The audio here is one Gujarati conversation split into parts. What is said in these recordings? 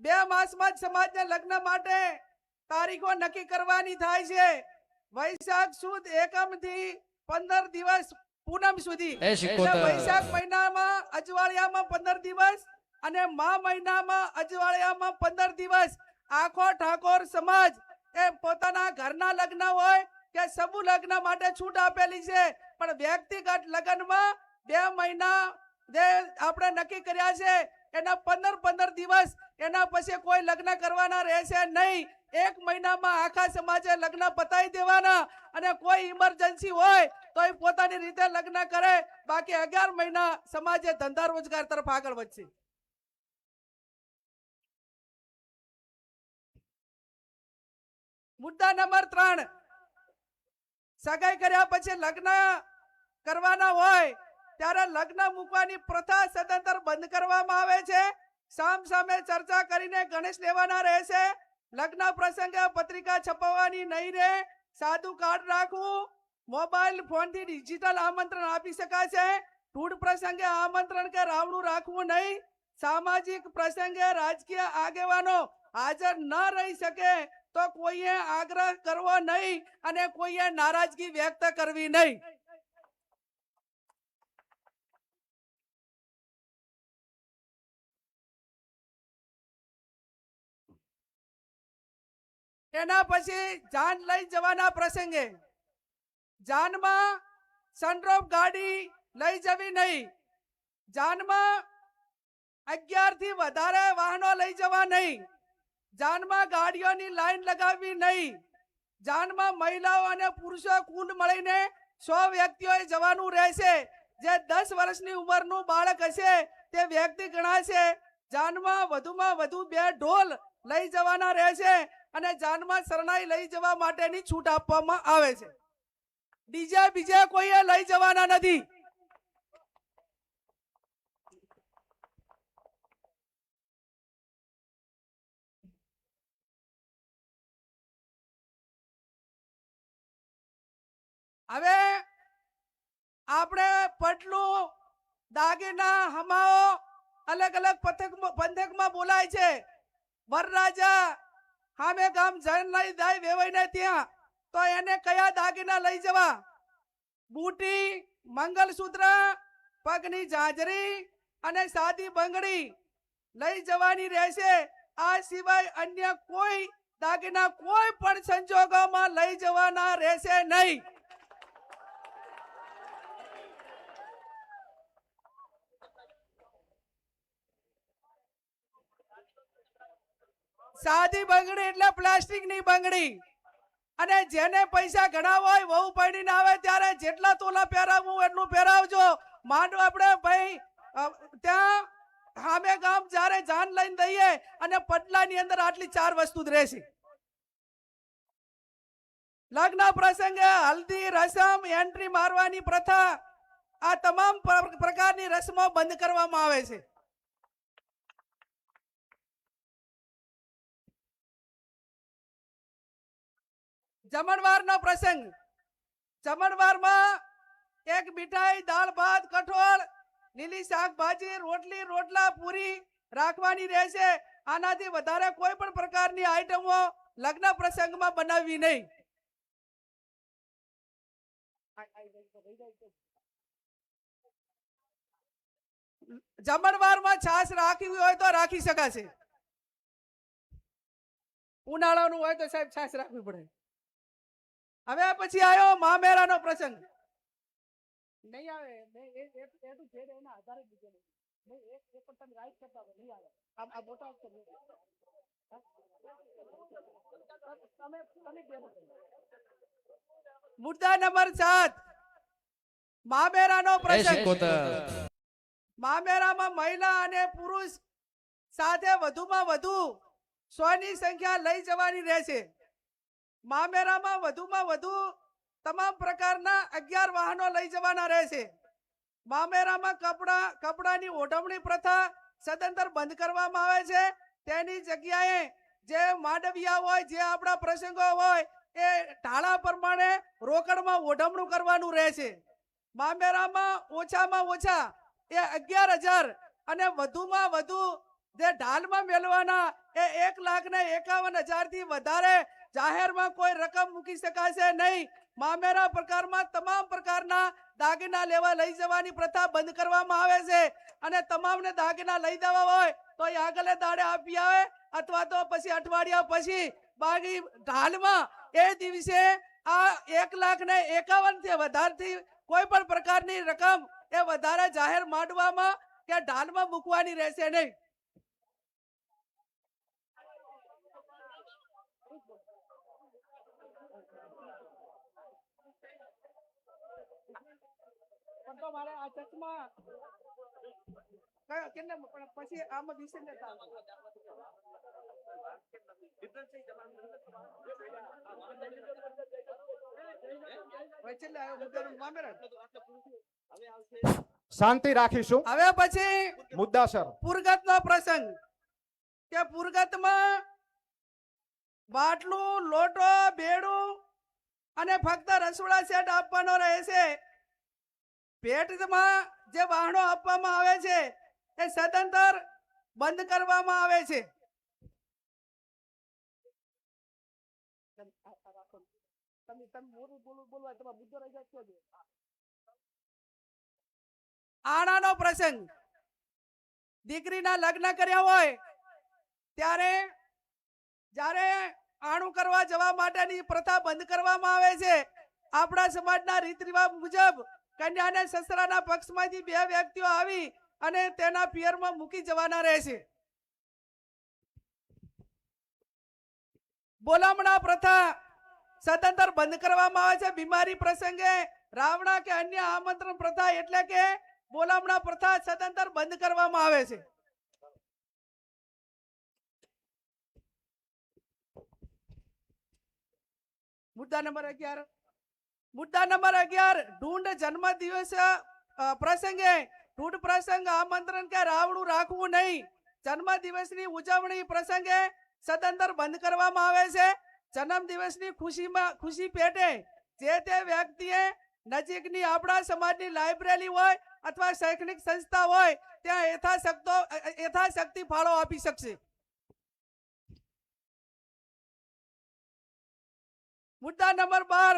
બે માસમાં જ સમાજના લગ્ન માટે તારીખો નક્કી કરવાની થાય છે. વૈશાખ સુદ એકમથી પંદર દિવસ પૂનમ સુધી. વૈશાખ મહિનામાં અજવાળિયામાં પંદર દિવસ અને મા મહિનામાં અજવાળિયામાં પંદર દિવસ. આખો ઠાકોર સમાજ એ પોતાના ઘરના લગ્ન હોય કે સમૂહ લગ્ન માટે છૂટ આપેલી છે. પણ વ્યક્તિગત લગ્નમાં બે મહિના જે આપણે નક્કી કર્યા છે એના પંદર પંદર દિવસ એના પછી કોઈ લગ્ન કરવાના રહેશે નહીં. એક મહિનામાં આખા સમાજે લગ્ન પતાવી દેવાના અને કોઈ ઇમરજન્સી હોય તો એ પોતાની રીતે લગ્ન કરે. બાકી અગિયાર મહિના સમાજે ધંધા રોજગાર તરફ આગળ વધશે. મુદ્દા નંબર ત્રણ. સગાઈ કર્યા પછી લગ્ન કરવાના હોય ત્યારે લગ્ન મૂકવાની પ્રથા સદંતર બંધ કરવામાં આવે છે. સામ સામે ચર્ચા કરીને ગણેશ લેવાના રહેશે. લગ્ન પ્રસંગે પત્રિકા છપાવવાની નહીં રહે સાદું કાર્ડ રાખવું. મોબાઈલ ફોનથી ડિજિટલ આમંત્રણ આપી શકાશે. ટૂડ પ્રસંગે આમંત્રણ કે રાવણું રાખવું નહીં. સામાજિક પ્રસંગે રાજકીય આગેવાનો હાજર ન રહી શકે તો કોઈએ આગ્રહ કરવો નહીં અને કોઈએ નારાજગી વ્યક્ત કરવી નહીં. એના પછી જાન લઈ જવાના પ્રસંગે. જાનમાં સનરોફ ગાડી લઈ જવી નહીં. જાનમાં અગિયારથી વધારે વાહનો લઈ જવા નહીં. જાનમાં ગાડીઓની લાઈન લગાવવી નહીં. જાનમાં મહિલાઓ અને પુરુષો કુલ મળીને સો વ્યક્તિઓએ જવાનું રહેશે. જે દસ વર્ષની ઉંમરનું બાળક હશે, તે વ્યક્તિ ગણાશે. જાનમાં વધુમાં વધુ બે ઢોલ લઈ જવાના રહેશે. અને જાનમાં શરણાઈ લઈ જવા માટેની છૂટ આપવામાં આવે છે. બીજા બીજા કોઈએ લઈ જવાના નથી. હવે આપણે પટલું, દાગીના, હમાઓ અલગ અલગ પથક, પંથકમાં બોલાય છે. વરરાજા સામે ગામ જૈન લઈ જાય વેવાઈને ત્યાં, તો એને કયા દાગીના લઈ જવા? બૂટી, મંગલસૂત્ર, પગની જાજરી અને સાદી બંગડી લઈ જવાની રહેશે. આ સિવાય અન્ય કોઈ દાગીના કોઈ પણ સંજોગોમાં લઈ જવાના રહેશે નહીં. સાદી બંગડી એટલે પ્લાસ્ટિકની બંગડી. અને જેને પૈસા ઘણા હોય વહુ પૈણીને આવે ત્યારે જેટલા તોલા પહેરાવું એટલું પહેરાવજો. માંડો આપણે ભાઈ ત્યાં સામે ગામ જ્યારે જાન લઈને દઈએ અને પટલાની અંદર આટલી ચાર વસ્તુ જ રહેશે. લગ્ન પ્રસંગે હલ્દી, રસમ, એન્ટ્રી મારવાની પ્રથા આ તમામ પ્ર- પ્રકારની રસમો બંધ કરવામાં આવે છે. જમણવારનો પ્રસંગ. જમણવારમાં એક મીઠાઈ, દાળ ભાત, કઠોળ, લીલી શાકભાજી, રોટલી, રોટલા, પૂરી રાખવાની રહેશે. આનાથી વધારે કોઈ પણ પ્રકારની આઈટમો લગ્ન પ્રસંગમાં બનાવવી નહીં. જમણવારમાં છાશ રાખવી હોય તો રાખી શકાશે. ઉનાળાનું હોય તો સાહેબ છાશ રાખવી પડે. હવે પછી આવ્યો મામેરાનો પ્રસંગ નહીં આવે એ- એ- એ તો છે એના આધારે જ બીજે નહીં. નહીં, એ- એ પણ તમે રાઈટ કરતા હોય, નહીં આવે. આ- આ મોટા અક્ષર નહીં. તમે- તમે. મુદ્દા નંબર સાત મામેરાનો પ્રસંગ મામેરામાં મહિલા અને પુરુષ સાથે વધુમાં વધુ સો સંખ્યા લઈ જવાની રહેશે મામેરામાં વધુમાં વધુ તમામ પ્રકારના અગિયાર વાહનો લઈ જવાના રહેશે. મામેરામાં કપડા, કપડાની ઓઢવણી પ્રથા સદંતર બંધ કરવામાં આવે છે. તેની જગ્યાએ જે માંડવિયા હોય, જે આપણા પ્રસંગો હોય, એ ઢાળા પ્રમાણે રોકડમાં ઓઢમણું કરવાનું રહેશે. મામેરામાં ઓછામાં ઓછા એ અગિયાર હજાર અને વધુમાં વધુ જે ઢાલમાં મેળવાના એ એક લાખ ને એકાવન હજારથી વધારે જાહેરમાં કોઈ રકમ મૂકી શકાશે નહીં. મામેરા પ્રકારમાં તમામ પ્રકારના દાગીના લેવા લઈ જવાની પ્રથા બંધ કરવામાં આવે છે. અને તમામને દાગીના લઈ જવા હોય તો એ આગલે દાડે આપી આવે અથવા તો પછી અઠવાડિયા પછી. બાકી હાલમાં એ દિવસે આ એક લાખ ને એકાવનથી વધારથી કોઈ પણ પ્રકારની રકમ એ વધારે જાહેર માંડવામાં કે ઢાલમાં મૂકવાની રહેશે નહીં. તો મારે આ ચર્ચમાં કયો કેટલે પણ પછી આમાં વિશે. શાંતિ રાખીશું. હવે પછી મુદ્દાસર પુરગત નો પ્રસંગ. કે પુરગતમાં બાટલું લોટો બેડું અને ફક્ત રસોડા સેટ આપવાનો રહે છે ભેટમાં જે વાહનો આપવામાં આવે છે, એ સદંતર બંધ કરવામાં આવે છે. આણાનો પ્રસંગ. દીકરીના લગ્ન કર્યા હોય, ત્યારે જ્યારે આણું કરવા જવા માટેની પ્રથા બંધ કરવામાં આવે છે, આપણા સમાજના રીત રિવાજ મુજબ કન્યાને સસરાના પક્ષમાંથી બે વ્યક્તિઓ આવી અને તેના પિયરમાં મૂકી જવાના રહેશે. બોલામણા પ્રથા સદંતર બંધ કરવામાં આવે છે. બીમારી પ્રસંગે રાવણા કે અન્ય આમંત્રણ પ્રથા એટલે કે બોલામણા પ્રથા સદંતર બંધ કરવામાં આવે છે. મુદ્દા નંબર અગિયાર. મુદ્દા નંબર અગિયાર, ઢૂંઢ જન્મ દિવસ પ્રસંગે ઢૂંઢ પ્રસંગ આમંત્રણ કે રાવણું રાખવું નહીં. જન્મ દિવસની ઉજવણી પ્રસંગે સદંતર બંધ કરવામાં આવે છે. જન્મ દિવસની ખુશીમાં, ખુશી પેટે જે તે વ્યક્તિએ નજીકની આપણા સમાજની લાઇબ્રેરી હોય અથવા શૈક્ષણિક સંસ્થા હોય, ત્યાં યથાશક્તો, યથાશક્તિ ફાળો આપી શકશે. મુદ્દા નંબર બાર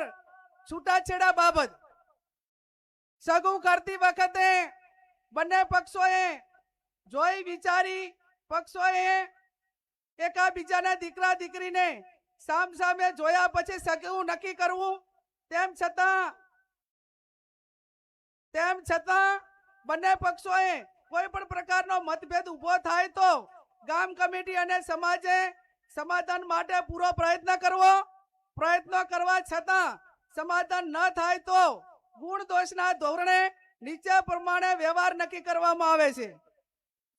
છૂટાછેડા બાબત. સગું કરતી વખતે બંને પક્ષોએ જોઈ વિચારી પક્ષોએ એકાબીજાના દીકરા દીકરીને સામ સામે જોયા પછી સગું નક્કી કરવું. તેમ છતાં તેમ છતાં બંને પક્ષોએ કોઈ પણ પ્રકારનો મતભેદ ઊભો થાય તો ગામ કમિટી અને સમાજે સમાધાન માટે પૂરો પ્રયત્ન કરવો. પ્રયત્નો કરવા છતાં સમાધાન ન થાય તો ગુણ દોષના ધોરણે નીચે પ્રમાણે વ્યવહાર નક્કી કરવામાં આવે છે.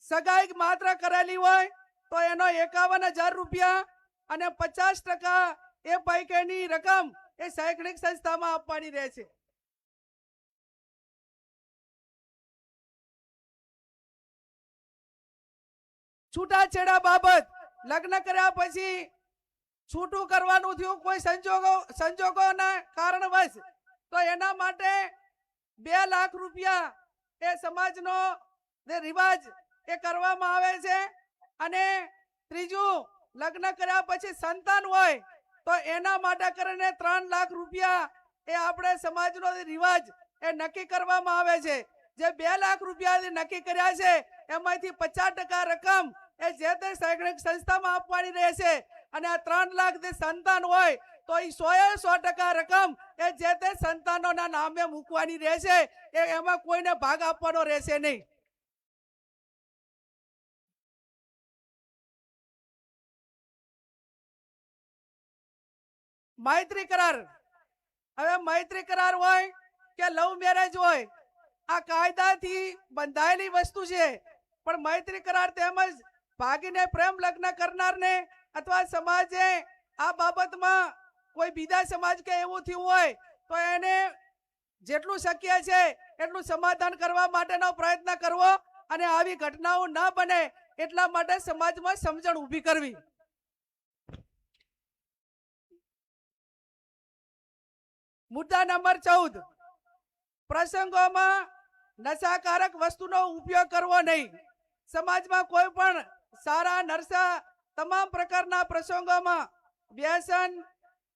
સગાઈ માત્ર કરેલી હોય તો એનો એકાવન હજાર રૂપિયા અને પચાસ ટકા એ પૈકીની રકમ એ શૈક્ષણિક સંસ્થામાં આપવાની રહેશે છૂટાછેડા બાબત લગ્ન કર્યા પછી છૂટું કરવાનું થયું કોઈ સંજોગો, સંજોગોના કારણવશ તો એના માટે બે લાખ રૂપિયા એ સમાજનો જે રિવાજ એ કરવામાં આવે છે. અને ત્રીજું, લગ્ન કર્યા પછી સંતાન હોય તો એના માટે કરીને ત્રણ લાખ રૂપિયા એ આપણે સમાજનો રિવાજ એ નક્કી કરવામાં આવે છે. જે બે લાખ રૂપિયા નક્કી કર્યા છે, એમાંથી પચાસ ટકા રકમ એ જે તે શૈક્ષણિક સંસ્થામાં આપવાની રહેશે. અને આ ત્રણ લાખ જે સંતાન હોય, તો એ સો એ સો ટકા રકમ એ જે તે સંતાનોના નામે મૂકવાની રહેશે, એ એમાં કોઈને ભાગ આપવાનો રહેશે નહીં. મૈત્રી કરાર. હવે મૈત્રી કરાર હોય કે લવ મેરેજ હોય, આ કાયદાથી બંધાયેલી વસ્તુ છે. પણ મૈત્રી કરાર તેમજ ભાગીને પ્રેમ લગ્ન કરનારને અથવા સમાજે આ બાબતમાં કોઈ બીજા સમાજ કે એવું થયું હોય, તો એને જેટલું શક્ય છે એટલું સમાધાન કરવા માટેનો પ્રયત્ન કરવો અને આવી ઘટનાઓ ન બને એટલા માટે સમાજમાં સમજણ ઊભી કરવી. મુદ્દા નંબર ચૌદ. પ્રસંગોમાં નશાકારક વસ્તુનો ઉપયોગ કરવો નહીં. સમાજમાં કોઈ પણ સારા નરસા તમામ પ્રકારના પ્રસંગોમાં વ્યસન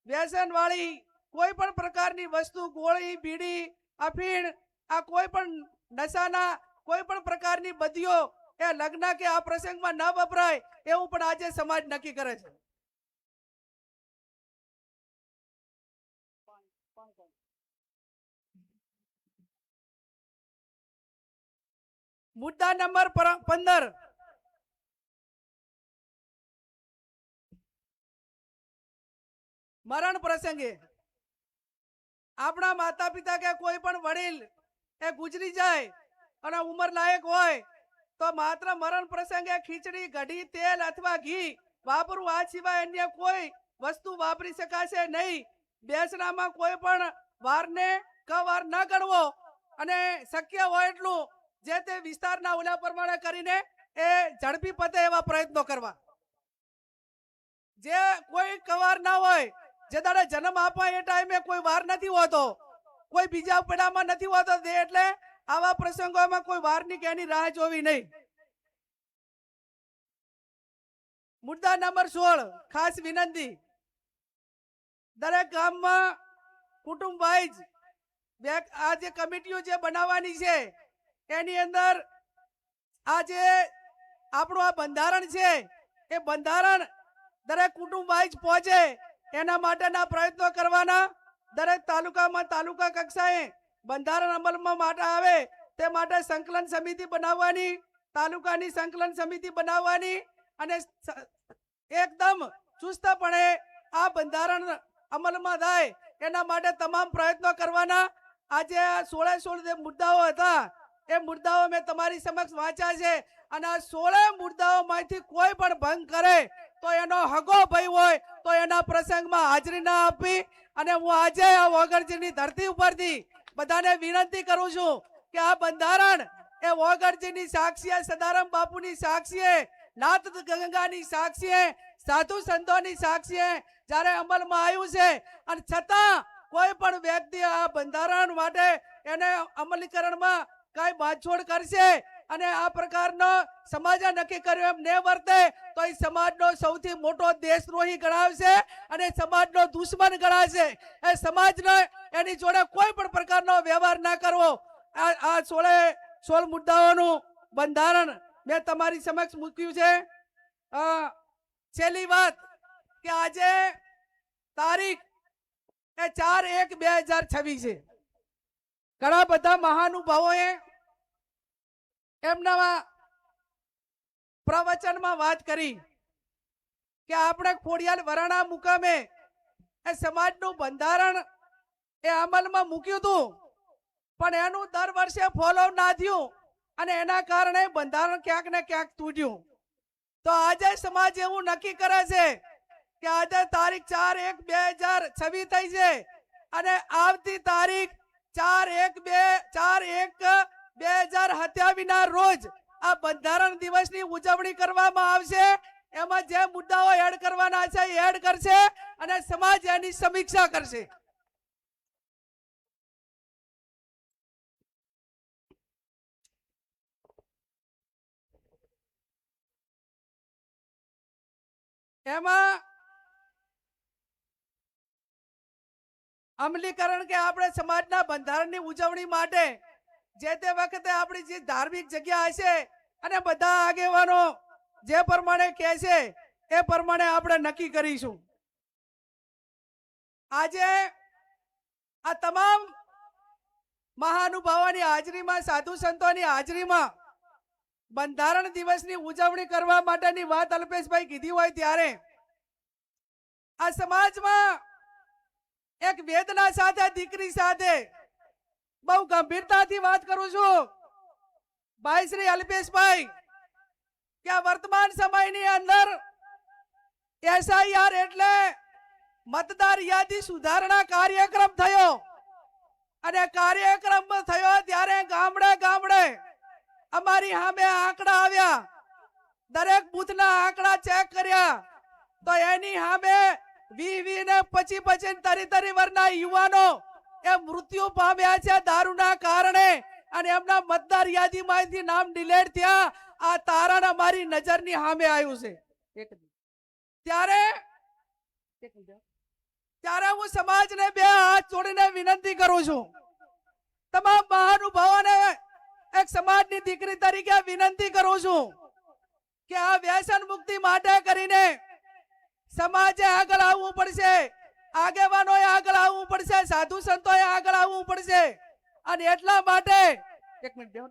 વ્યસન વાળી કોઈ પણ પ્રકારની વસ્તુ, ગોળી, બીડી, અફીણ, આ કોઈ પણ નશાના કોઈ પણ પ્રકારની બદીઓ એ લગ્ન કે આ પ્રસંગમાં ન વપરાય એવું પણ આજે સમાજ નક્કી કરે છે. મુદ્દા નંબર પંદર મરણ પ્રસંગે. આપણા માતા પિતા કે કોઈ પણ વડીલ એ ગુજરી જાય અને ઉંમર લાયક હોય, તો માત્ર મરણ પ્રસંગે ખીચડી કઢી તેલ અથવા ઘી વાપરવું આ સિવાય અન્ય કોઈ વસ્તુ વાપરી શકાશે નહીં. બેસણામાં કોઈ પણ વારને કવાર ન ગણવો અને શક્ય હોય એટલું જે તે વિસ્તારના ઓલા પ્રમાણે કરીને એ ઝડપી પતે એવા પ્રયત્નો કરવા. જે કોઈ કવાર ના હોય જે દાડે જન્મ આપવા એ ટાઈમે કોઈ વાર નથી હોતો. કોઈ બીજા પેડામાં નથી હોતો તે એટલે આવા પ્રસંગોમાં કોઈ વારની કે એની રાહ જોવી નહીં. મુદ્દા નંબર સોળ, ખાસ વિનંતી. દરેક ગામમાં કુટુંબ વાઇઝ આ જે કમિટીઓ જે બનાવવાની છે, એની અંદર આ જે આપણું આ બંધારણ છે, એ બંધારણ દરેક કુટુંબ વાઇઝ પહોંચે એના માટેના પ્રયત્નો કરવાના. દરેક તાલુકામાં તાલુકા કક્ષાએ બંધારણ અમલમાં માટે આવે તે માટે સંકલન સમિતિ બનાવવાની, તાલુકાની સંકલન સમિતિ બનાવવાની અને એકદમ ચુસ્તપણે આ બંધારણ અમલમાં થાય એના માટે તમામ પ્રયત્નો કરવાના. આજે આ સોળે સોળ જે મુદ્દાઓ હતા, એ મુદ્દાઓ મેં તમારી સમક્ષ વાંચ્યા છે અને આ સોળે મુદ્દાઓમાંથી કોઈ પણ ભંગ કરે તો એનો હગો ભય હોય, તો એના પ્રસંગમાં હાજરી ના આપી અને હું આજે આ વોગરજીની ધરતી ઉપરથી બધાને વિનંતી કરું છું કે આ બંધારણ એ વોગરજીની સાક્ષીએ, સદારામ બાપુની સાક્ષીએ, નાથ ગંગાની સાક્ષીએ, સાધુ સંતોની સાક્ષીએ જ્યારે અમલમાં આવ્યું છે અને છતાં કોઈ પણ વ્યક્તિ આ બંધારણ માટે એને અમલીકરણમાં કઈ બાંધછોડ કરશે અને આ પ્રકારનો સમાજે નક્કી કર્યો એમ ને વર્તે, તો એ સમાજનો સૌથી મોટો દેશદ્રોહી ગણાવશે અને સમાજનો દુશ્મન ગણાશે. એ સમાજને એની જોડે કોઈ પણ પ્રકારનો વ્યવહાર ના કરવો. આ આ સોળે, સોળ મુદ્દાઓનું બંધારણ મેં તમારી સમક્ષ મૂક્યું છે. છેલ્લી વાત કે આજે તારીખ એ ચાર એક બે હજાર છવ્વીસ છે. ઘણા બધા મહાનુભાવોએ એમના પ્રવચનમાં વાત કરી કે આપણે ખોડિયાલ વરાણા મુકામે એ સમાજનું બંધારણ એ અમલમાં મૂક્યું હતું. પણ એનું દર વર્ષે ફોલો ના થયું અને એના કારણે બંધારણ ક્યાંક ને ક્યાંક તૂટ્યું. તો આજે સમાજ એવું નક્કી કરે છે કે આજે તારીખ ચાર એક બે હજાર છવ્વીસ થઈ છે અને આવતી તારીખ ચાર એક બે ચાર એક બે હજાર સત્યાવીસ ના રોજ આ બંધારણ દિવસની ઉજવણી કરવામાં આવશે. એમાં જે મુદ્દાઓ એડ કરવાના છે એ એડ કરશે અને સમાજ એની સમીક્ષા કરશે. એમાં અમલીકરણ કે આપણે સમાજના બંધારણની ઉજવણી માટે જે તે વખતે આપણી જે ધાર્મિક જગ્યા હશે અને બધા આગેવાનો જે પ્રમાણે કહે છે, એ પ્રમાણે આપણે નક્કી કરીશું. આજે આ તમામ મહાનુભાવોની હાજરીમાં, સાધુ સંતોની હાજરીમાં, બંધારણ દિવસની ઉજવણી કરવા માટેની વાત અલ્પેશભાઈ કીધી હોય ત્યારે આ સમાજમાં એક વેદના સાથે, દીકરી સાથે બહુ ગંભીરતાથી વાત કરું છું. ભાઈ શ્રી અલ્પેશભાઈ કે વર્તમાન સમયની અંદર એસઆઈઆર એટલે મતદાર યાદી સુધારણા કાર્યક્રમ થયો. અને કાર્યક્રમ થયો ત્યારે ગામડે ગામડે અમારી સામે આંકડા આવ્યા. દરેક બૂથના આંકડા ચેક કર્યા. તો એની સામે વી વી ને પચી પચી તરી તરી વરના યુવાનો એ મૃત્યુ પામ્યા છે દારૂના કારણે અને એમના મતદાર યાદીમાંથી નામ ડિલેટ થયા. આ તારણ અમારી નજરની સામે આવ્યું છે. ત્યારે ત્યારે હું સમાજને બે હાથ જોડીને વિનંતી કરું છું. તમામ મહાનુભાવોને એક સમાજની દીકરી તરીકે વિનંતી કરું છું કે આ વ્યસન મુક્તિ માટે કરીને સમાજે આગળ આવવું પડશે. આગેવાનોએ આગળ આવવું પડશે, સાધુ સંતોએ આગળ આવવું પડશે અને એટલા માટે, એક મિનિટ બેહો.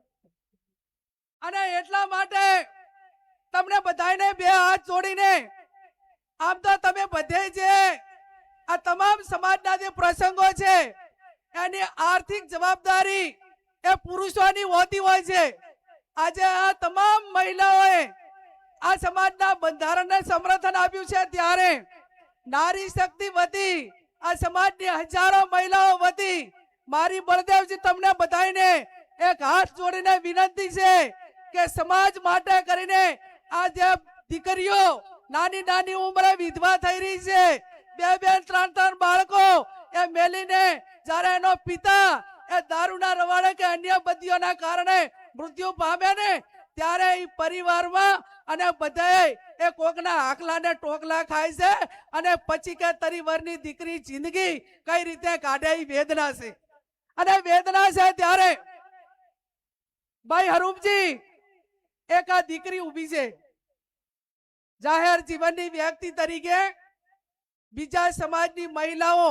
અને એટલા માટે તમને બધાને બે હાથ જોડીને, આમ તો તમે બધે જે આ તમામ સમાજના જે પ્રસંગો છે, એની આર્થિક જવાબદારી એ પુરુષોની હોતી હોય છે આજે આ તમામ મહિલાઓએ આ સમાજના બંધારણને સમર્થન આપ્યું છે, ત્યારે નારી શક્તિ વધી, આ સમાજની હજારો મહિલાઓ વધી. મારી બળદેવજી તમને બધાને એક હાથ જોડીને વિનંતી છે કે સમાજ માટે કરીને આ જે દીકરીઓ નાની નાની ઉંમરે વિધવા થઈ રહી છે, બે બે ત્રણ ત્રણ બાળકો, એ મેલીને જ્યારે એનો પિતા એ દારૂના રવાડે કે અન્ય બદીઓના કારણે મૃત્યુ પામે ને, ત્યારે એ પરિવારમાં અને બધાએ એ કોકના આકલા ને ટોકલા ખાય છે અને પછી કે તરીવરની દીકરી જિંદગી કઈ રીતે કાઢે એ વેદના છે. અને વેદના છે ત્યારે ભાઈ હરૂપજી, એક આ દીકરી ઊભી છે. જાહેર જીવનની વ્યક્તિ તરીકે બીજા સમાજની મહિલાઓ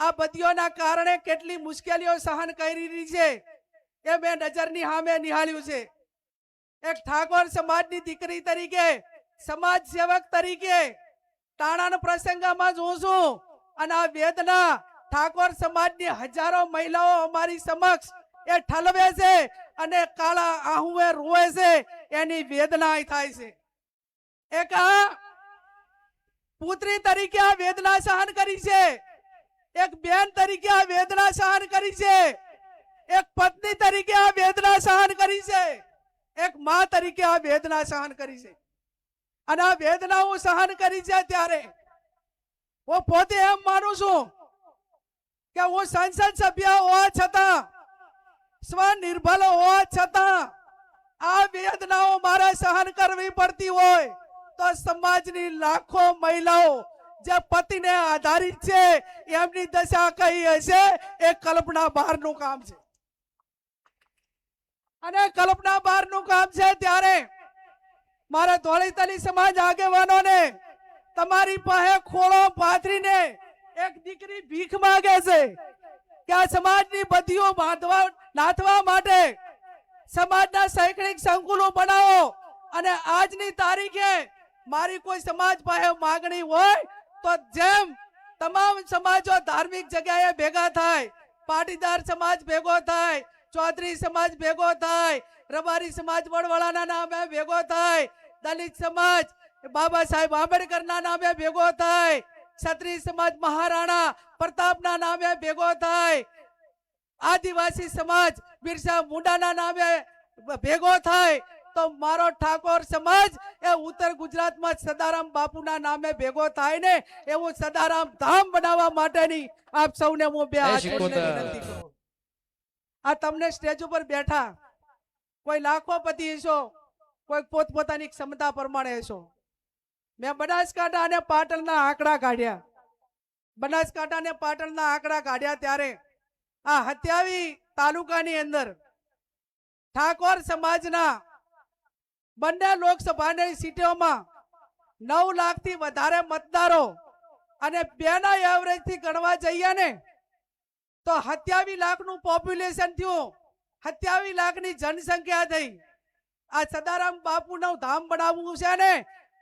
આ બધીઓના કારણે કેટલી મુશ્કેલીઓ સહન કરી રહી છે. એ મેં નજરની સામે નિહાળ્યું છે. એક ઠાકોર સમાજની દીકરી તરીકે, સમાજ સેવક તરીકે તાણાના પ્રસંગમાં જોઉં છું. અને આ વેદના ઠાકોર સમાજની હજારો મહિલાઓ અમારી સમક્ષ એ ઠલવે છે અને કાળા આહુએ રોવે છે. એની વેદના થાય છે. એક પુત્રી તરીકે આ વેદના સહન કરી છે. એક બેન તરીકે આ વેદના સહન કરી છે. એક પત્ની તરીકે આ વેદના સહન કરી છે. એક માં તરીકે આ વેદના સહન કરી છે. અને આ વેદના હું સહન કરી છે ત્યારે હું પોતે એમ માનું છું કે હું સંસદ સભ્ય હોવા છતાં સ્વનિર્ભર હોવા છતાં આ વેદનાઓ મારે સહન કરવી પડતી હોય તો સમાજની લાખો મહિલાઓ જે પતિને આધારિત છે, એમની દશા કઈ હશે? એ કલ્પના બહારનું કામ છે. અને કલ્પના બહારનું કામ છે ત્યારે મારા ધોળીતલી સમાજ આગેવાનોને તમારી પાસે ખોળો પાથરીને એક દીકરી ભીખ માંગે છે કે આ સમાજની બધીઓ બાંધવા, નાથવા માટે સમાજના શૈક્ષણિક સંકુલો બનાવો અને આજની તારીખે મારી કોઈ સમાજ પાસે માગણી હોય તો જેમ તમામ સમાજો ધાર્મિક જગ્યાએ ભેગા થાય, પાટીદાર સમાજ ભેગો થાય ચૌધરી સમાજ ભેગો થાય. રબારી સમાજ વડવાળાના નામે ભેગો થાય. દલિત સમાજ બાબા સાહેબ આંબેડકરના નામે ભેગો થાય. ક્ષત્રિય સમાજ મહારાણા પ્રતાપના નામે ભેગો થાય. આદિવાસી સમાજ બિરસા મુંડાના નામે ભેગો થાય. તો મારો ઠાકોર સમાજ એ ઉત્તર ગુજરાતમાં સદારામ બાપુના નામે ભેગો થાય ને એવું સદારામ ધામ બનાવવા માટેની આપ સૌને હું બે હાથ. વિનંતી કરું. આ તમને સ્ટેજ ઉપર બેઠા કોઈ લાખોપતિ હશો, કોઈ પોતપોતાની ક્ષમતા પ્રમાણે હશો. મેં બનાસકાંઠા અને પાટણના આંકડા કાઢ્યા. બનાસકાંઠા અને પાટણના આંકડા કાઢ્યા ત્યારે આ હત્યાવી તાલુકાની અંદર ઠાકોર સમાજના બંને લોકસભાની સીટોમાં નવ લાખથી વધારે મતદારો અને બેના એવરેજથી ગણવા જઈએ ને તો સત્યાવીસ લાખનું પોપ્યુલેશન થયું. સત્યાવીસ લાખની જનસંખ્યા થઈ. આ સદારામ બાપુનું ધામ બનાવવું છે ને,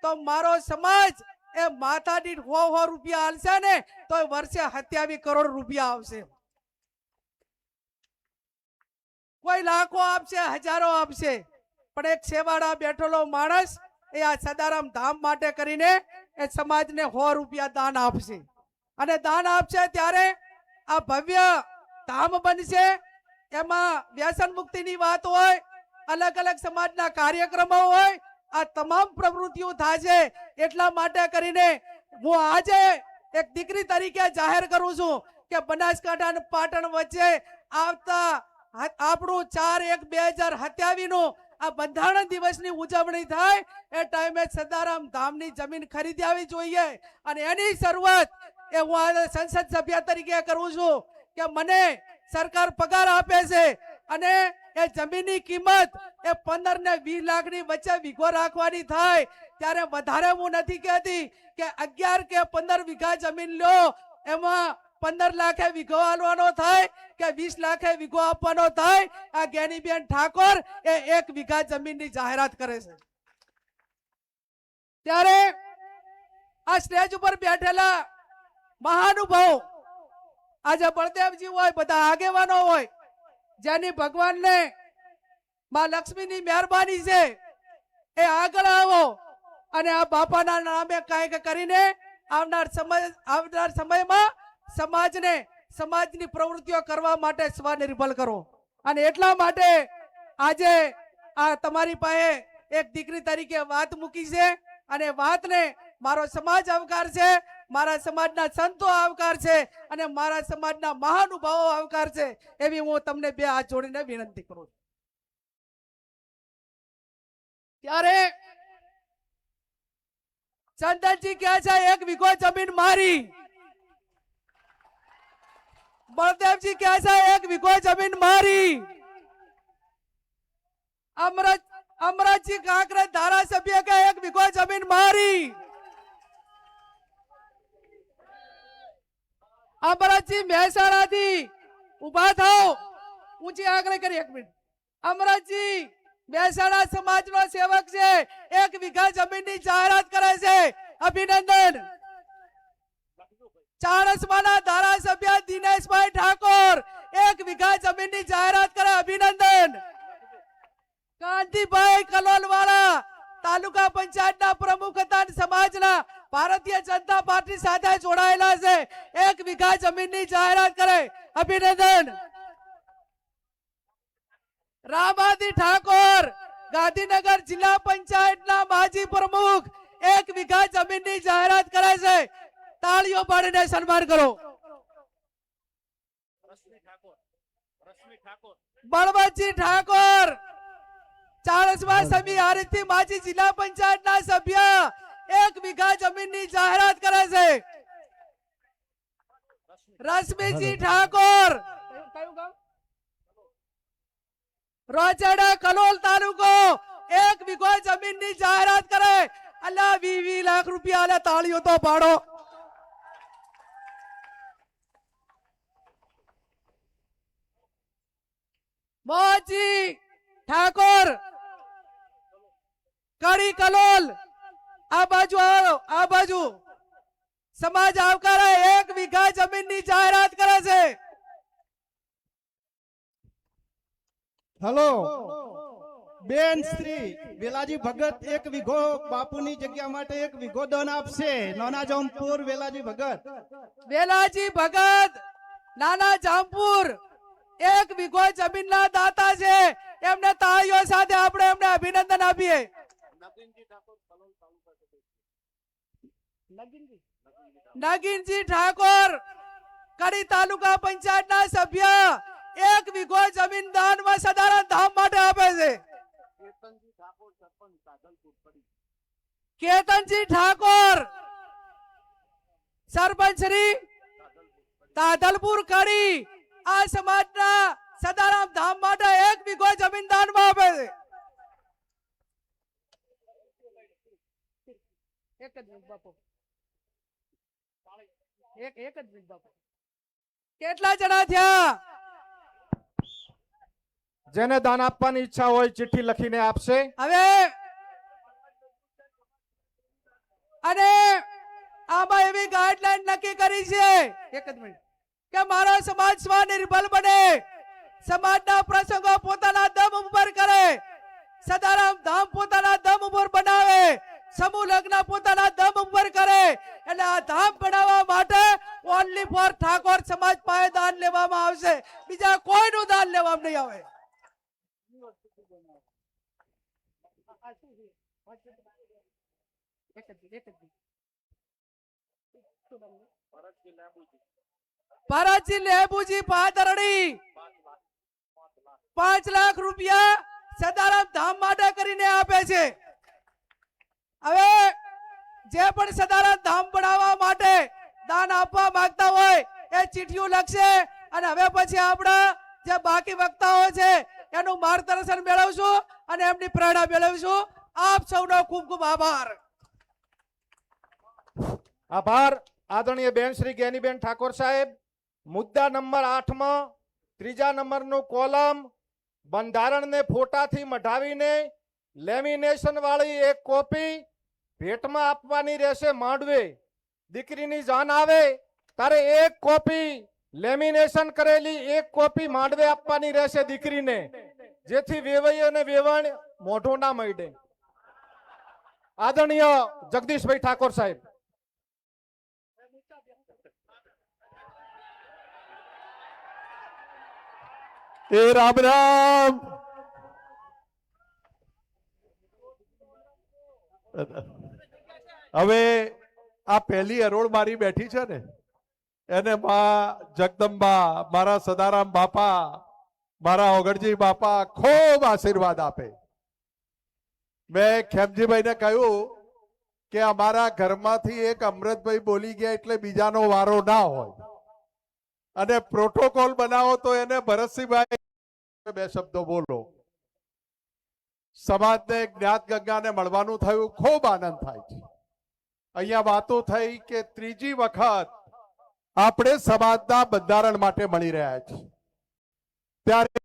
તો મારો સમાજ એ માથા દીઠ હો હો રૂપિયા હાલશે ને, તો વર્ષે સત્યાવીસ કરોડ રૂપિયા આવશે. કોઈ લાખો આપશે, હજારો આપશે, પણ એક સેવાડા બેઠેલો માણસ એ આ સદારામ ધામ માટે કરીને એ સમાજને સો રૂપિયા દાન આપશે. અને દાન આપશે ત્યારે આ ભવ્ય ધામ બનશે. એમાં વ્યસન મુક્તિની વાત હોય, અલગ અલગ સમાજના કાર્યક્રમો હોય, આ તમામ પ્રવૃત્તિઓ થશે. એટલા માટે કરીને હું આજે એક દીકરી તરીકે જાહેર કરું છું કે બનાસકાંઠા અને પાટણ વચ્ચે આવતા આપણું ચાર એક બે હજાર સત્યાવીસનું આ બંધારણ દિવસની ઉજવણી થાય. એ ટાઈમે સદારામ ધામની જમીન ખરીદી આવી જોઈએ. અને એની શરૂઆત એ હું આજે સંસદ સભ્ય તરીકે કરું છું કે મને સરકાર પગાર આપે છે અને એ જમીનની કિંમત એ પંદર ને વીસ લાખની વચ્ચે વીઘો રાખવાની થાય, ત્યારે વધારે હું નથી કહેતી કે અગિયાર કે પંદર વીઘા જમીન લો, એમાં પંદર લાખે વીઘો આલવાનો થાય કે વીસ લાખે વીઘો આપવાનો થાય, આ ગેનીબેન ઠાકોર એ એક વીઘા જમીનની જાહેરાત કરે છે. ત્યારે આ સ્ટેજ ઉપર બેઠેલા મહાનુભાવ. આજે બળદેવજી હોય, બધા આગેવાનો હોય, જેની ભગવાનને માં લક્ષ્મીની મહેરબાની છે, એ આગળ આવો અને આ બાપાના નામે કાંઈક કરીને આવનાર સમય, આવનાર સમયમાં સમાજને, સમાજની પ્રવૃત્તિઓ કરવા માટે સ્વનિર્ભર કરો. અને એટલા માટે આજે આ તમારી પાસે એક દીકરી તરીકે વાત મૂકી છે અને વાતને મારો સમાજ આવકાર છે. મારા સમાજના સંતો આવકાર છે અને મારા સમાજના મહાનુભાવો આવકાર છે, એવી હું તમને બે હાથ જોડીને વિનંતી કરું છું. ત્યારે ચંદનજી કહે છે, એક વીઘો જમીન મારી. બળદેવજી કહે છે, એક વીઘો જમીન મારી. અમરત અમરતજી કાંકરે ધારાસભ્ય કે એક વીઘો જમીન મારી. અમરતજી મહેસાણાથી ઊભા થાઓ. ઊંચી આગળ કરી એક મિનિટ. અમરાજી મહેસાણા સમાજનો સેવક છે. એક વીઘા જમીનની જાહેરાત કરે છે. અભિનંદન. ચાણસમાના ધારાસભ્ય દિનેશભાઈ ઠાકોર એક વીઘા જમીનની જાહેરાત કરે. અભિનંદન. કાંતિભાઈ કલોલવાળા તાલુકા પંચાયતના પ્રમુખ હતા અને સમાજના ભારતીય જનતા પાર્ટી સાથે જોડાયેલા છે. એક વીઘા જમીનની જાહેરાત કરે. અભિનંદન. રામાદી ઠાકોર ગાંધીનગર જિલ્લા પંચાયતના માજી પ્રમુખ એક વીઘા જમીનની જાહેરાત કરે છે. તાળીઓ પાડીને સન્માન કરો. બળવંતજી ઠાકોર ચાણસમા સમી હારીજથી માજી જિલ્લા પંચાયતના સભ્ય એક વીઘા જમીનની જાહેરાત કરે છે. રશ્મિજી ઠાકોર. રોચડા કલોલ તાલુકો. એક વીઘો જમીનની જાહેરાત કરે. અલ્લા વી વી લાખ રૂપિયા અલ્યા તાળીઓ તો પાડો. મોજી ઠાકોર. કડી કલોલ. આ બાજુ આવો આ બાજુ. સમાજ આવકારે એક વીઘા જમીનની જાહેરાત કરે છે. હલો. બેન શ્રી વેલાજી ભગત એક વીઘો બાપુની જગ્યા માટે એક વીઘો દાન આપશે. નાના જામપુર વેલાજી ભગત. વેલાજી ભગત નાના જામપુર એક વીઘો જમીનના દાતા છે. એમને તાળીઓ સાથે આપણે એમને અભિનંદન આપીએ. નગીનજી. ઠાકોર કડી તાલુકા પંચાયતના સભ્ય એક વીઘો જમીન દાનમાં સદારણ ધામ માટે આપે છે. કેતનજી ઠાકોર સરપંચ શ્રી તાદલપુર કડી આ સમાજના સદારામ ધામ માટે એક વીઘો જમીન દાનમાં આપે છે. એક જ બાપુ. એક એક જ મિનિટ બાપુ. કેટલા જણા થયા? જેને દાન આપવાની ઈચ્છા હોય ચિઠ્ઠી લખીને આપશે. હવે અને આમાં એવી ગાઈડલાઈન નક્કી કરી છે એક જ મિનિટ. કે મારો સમાજ સ્વનિર્ભર બને. સમાજના પ્રસંગો પોતાના દમ ઉપર કરે. સદારામ ધામ પોતાના દમ ઉપર બનાવે. સમૂહ લગ્ન પોતાના દમ ઉપર કરે. એટલે આ ધામ બનાવવા માટે ઓનલી ફોર ઠાકોર સમાજ પાસે દાન લેવામાં આવશે બીજા કોઈનું દાન લેવામાં નહીં આવે ભરતજી લેબુજી પાદરડી પાંચ લાખ રૂપિયા સદારામ ધામ માટે કરીને આપે છે. હવે જે પણ સદારામ ધામ બનાવવા માટે દાન આપવા માંગતા હોય એ ચીઠીઓ લખશે. અને હવે પછી આપણા જે બાકી વક્તાઓ છે, એનું માર્ગદર્શન મેળવશું અને એમની પ્રેરણા મેળવીશું. આપ સૌનો ખૂબ ખૂબ આભાર. આભાર. આદરણીય બેન શ્રી જ્ઞાનીબેન ઠાકોર સાહેબ. મુદ્દા નંબર આઠમાં ત્રીજા નંબરનું કોલમ, બંધારણને ફોટાથી મઢાવીને લેમિનેશન વાળી એક કોપી ભેટમાં આપવાની રહેશે માંડવે. દીકરીની જાન આવે, તારે એક કોપી લેમિનેશન કરેલી, એક કોપી માંડવે આપવાની રહેશે દીકરીને, જેથી વેવાઈ અને વેવણ મોઢું ના મળે આદરણીય જગદીશભાઈ ઠાકોર સાહેબ. એ રામ રામ. હવે આ પહેલી હરોળ મારી બેઠી છે ને, એને મા જગદંબા, મારા સદારામ બાપા, મારા ઓગણજી બાપા ખૂબ આશીર્વાદ આપે. મેં ખેમજીભાઈને કહ્યું કે અમારા ઘરમાંથી એક અમૃતભાઈ બોલી ગયા એટલે બીજાનો વારો ના હોય. અને પ્રોટોકોલ બનાવો તો એને ભરતસિંહભાઈ બે શબ્દો બોલો. સમાજને જ્ઞાત ગંગાને મળવાનું થયું, ખૂબ આનંદ થાય છે. અહીંયા વાતો થઈ કે ત્રીજી વખત આપણે સમાજના બંધારણ માટે મળી રહ્યા છીએ. ત્યારે